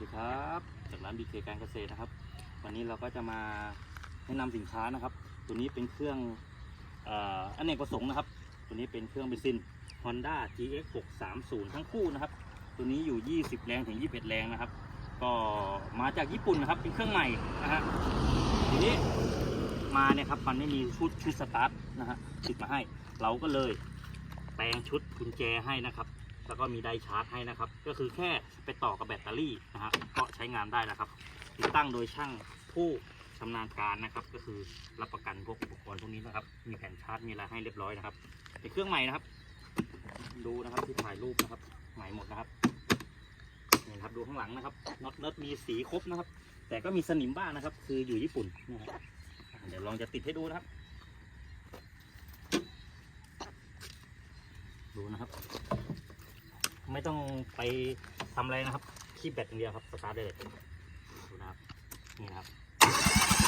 ดีครับจากร้านบีเคการเกษตรนะครับ วันนี้เราก็จะมาแนะนำสินค้านะครับ ตัวนี้เป็นเครื่องอ่ออเนกประสงค์นะครับ ตัวนี้เป็นเครื่องเบนซิน Honda GX 630ทั้งคู่นะครับ ตัวนี้อยู่ 20 แรงถึง 21 แรงนะครับ ก็มาจากญี่ปุ่นนะครับ เป็นเครื่องใหม่นะฮะทีนี้มาเนี่ยครับมันไม่มีชุดชุดสตาร์ทนะฮะติดมาให้ เราก็เลยแปลงชุดกุญแจให้นะครับ แล้วก็มีไดชาร์จให้นะครับ ก็คือแค่ไปต่อกับแบตเตอรี่นะฮะก็ใช้งานได้แล้วครับ ติดตั้งโดยช่างผู้ชำนาญการนะครับ ก็คือรับประกันพวกอุปกรณ์พวกนี้นะครับ มีแผ่นชาร์จมีอะไรให้เรียบร้อยนะครับเป็นเครื่องใหม่นะครับ ดูนะครับที่ถ่ายรูปนะครับ ใหม่หมดนะครับนี่นครับดูข้างหลังนะครับน็อตเนิร์ดมีสีครบนะครับ แต่ก็มีสนิมบ้างนะครับ คืออยู่ญี่ปุ่นนะครับเดี๋ยวลองจะติดให้ดูนะครับ ดูนะครับ ไม่ต้องไปทำอะไรนะครับคีบแบตอย่างเดียวครับ สตาร์ทได้เลยดูนะครับ นี่นะครับ